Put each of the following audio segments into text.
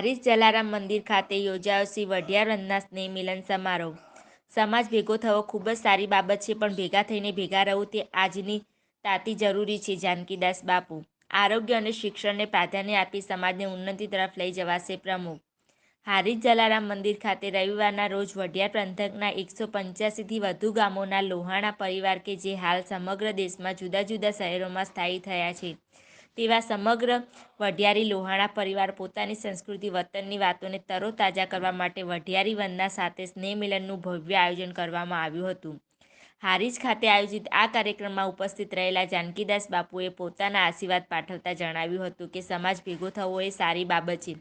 હારીજ જલારામ મંદિર ખાતે યોજાયો શ્રી વઢિયારંદના સ્નેહ મિલન સમારોહ. સમાજ ભેગો થવો ખૂબ જ સારી બાબત છે, પણ ભેગા થઈને ભેગા રહેવું તે આજની તાતી જરૂરી છે, જાનકીદાસ બાપુ. આરોગ્ય અને શિક્ષણને પ્રાધાન્ય આપી સમાજને ઉન્નતિ તરફ લઈ જવાશે પ્રમુખ. હારીજ જલારામ મંદિર ખાતે રવિવારના રોજ વઢિયાર પંથકના એકસો પંચ્યાસીથી વધુ ગામોના લોહાણા પરિવાર કે જે હાલ સમગ્ર દેશમાં જુદા જુદા શહેરોમાં સ્થાયી થયા છે. તેવા સમગ્ર વઢિયારી લોહાણા પરિવાર પોતાની સંસ્કૃતિ, વતનની વાતોને તરોતાજા કરવા માટે વઢિયારી વંદના સાથે સ્નેહ મિલનનું ભવ્ય આયોજન કરવામાં આવ્યું હતું. હારીજ ખાતે આયોજિત આ કાર્યક્રમમાં ઉપસ્થિત રહેલા જાનકીદાસ બાપુએ પોતાના આશીર્વાદ પાઠવતા જણાવ્યું હતું કે, સમાજ ભેગો થવો એ સારી બાબત છે,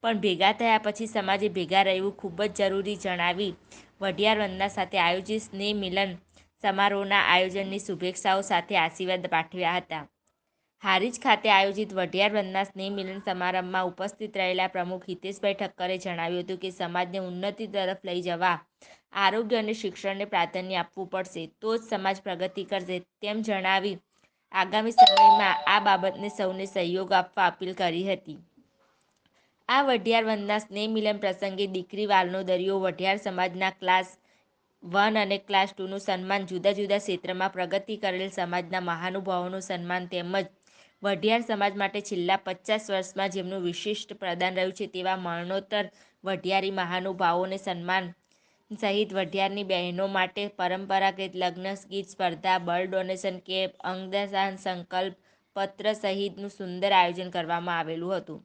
પણ ભેગા થયા પછી સમાજે ભેગા રહેવું ખૂબ જ જરૂરી જણાવી વઢિયાર વંદના સાથે આયોજિત સ્નેહ મિલન સમારોહના આયોજનની શુભેચ્છાઓ સાથે આશીર્વાદ પાઠવ્યા હતા. હારીજ ખાતે આયોજિત વઢિયાર બંધના સ્નેહ મિલન સમારંભમાં ઉપસ્થિત રહેલા પ્રમુખ હિતેશભાઈ ઠક્કરે જણાવ્યું હતું કે સમાજને ઉન્નતિ તરફ લઈ જવા, આરોગ્ય અને શિક્ષણને પ્રાધાન્ય આપવું પડશે, તો જ સમાજ પ્રગતિ કરશે તેમ જણાવી આગામી સમયમાં આ બાબતને સૌને સહયોગ આપવા અપીલ કરી હતી. આ વઢિયાર વંદના સ્નેહ મિલન પ્રસંગે દીકરી વાલનો દરિયો વઢિયાર સમાજના ક્લાસ વન અને ક્લાસ ટુનું સન્માન જુદા જુદા ક્ષેત્રમાં પ્રગતિ કરેલ સમાજના મહાનુભાવોનું સન્માન તેમજ વઢિયાર સમાજ માટે છેલ્લા પચાસ વર્ષમાં જેમનું વિશિષ્ટ પ્રદાન રહ્યું છે તેવા મરણોત્તર વઢિયારી મહાનુભાવોને સન્માન સહિત વઢિયારની બહેનો માટે પરંપરાગત લગ્ન, ગીત, સ્પર્ધા, બળ ડોનેશન કેમ્પ અંગદાન સંકલ્પ પત્ર સહિતનું સુંદર આયોજન કરવામાં આવેલું હતું.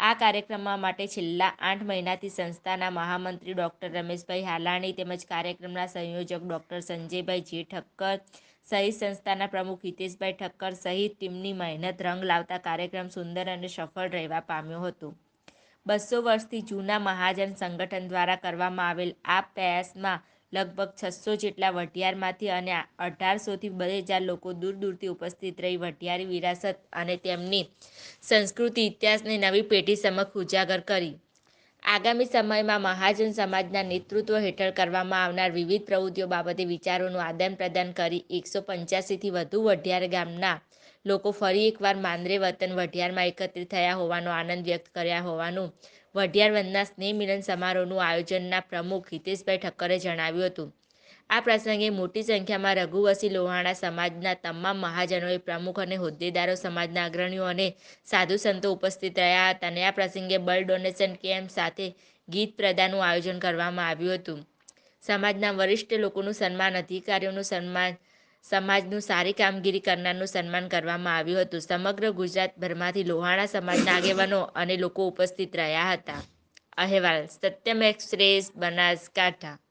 આ કાર્યક્રમ માટે છેલ્લા આઠ મહિનાથી સંસ્થાના મહામંત્રી ડૉક્ટર રમેશભાઈ હાલાણી તેમજ કાર્યક્રમના સંયોજક ડૉક્ટર સંજયભાઈ જે ઠક્કર સહિત સંસ્થાના પ્રમુખ હિતેશભાઈ ઠક્કર સહિત ટીમની મહેનત, રંગ લાવતા કાર્યક્રમ સુંદર અને સફળ રહેવા પામ્યો હતો. બસો વર્ષથી જૂના મહાજન સંગઠન દ્વારા કરવામાં આવેલ આ પ્રયાસમાં લગભગ છસો જેટલા વઢિયારમાંથી અને અઢારસોથી બે હજાર લોકો દૂર દૂરથી ઉપસ્થિત રહી વઢિયારી વિરાસત અને તેમની સંસ્કૃતિ ઇતિહાસને નવી પેઢી સમક્ષ ઉજાગર કરી. આગામી સમયમાં મહાજન સમાજના નેતૃત્વ હેઠળ કરવામાં આવનાર વિવિધ પ્રવૃત્તિઓ બાબતે વિચારોનું આદાન પ્રદાન કરી એકસો પંચ્યાસીથી વધુ વઢિયાર ગામના લોકો ફરી એકવાર માંદરે વતન વઢિયારમાં એકત્રિત થયા હોવાનો આનંદ વ્યક્ત કર્યા હોવાનું વઢિયાર વંદના સ્નેહ મિલન સમારોહનું આયોજનના પ્રમુખ હિતેશભાઈ ઠક્કરે જણાવ્યું હતું. આ પ્રસંગે મોટી સંખ્યામાં રઘુવસી લોહાણા સમાજના તમામ મહાજનોએ પ્રમુખ અને હોદ્દેદારો સમાજના અગ્રણીઓ અને સાધુ સંતો ઉપસ્થિત રહ્યા હતા અને આ પ્રસંગે બ્લડ ડોનેશન કેમ્પ સાથે ગીત પ્રદાનનું આયોજન કરવામાં આવ્યું હતું. સમાજના વરિષ્ઠ લોકોનું સન્માન, અધિકારીઓનું સન્માન, સમાજનું સારી કામગીરી કરનારનું સન્માન કરવામાં આવ્યું હતું. સમગ્ર ગુજરાતભરમાંથી લોહાણા સમાજના આગેવાનો અને લોકો ઉપસ્થિત રહ્યા હતા. અહેવાલ સત્યમ એક્સપ્રેસ બનાસકાંઠા.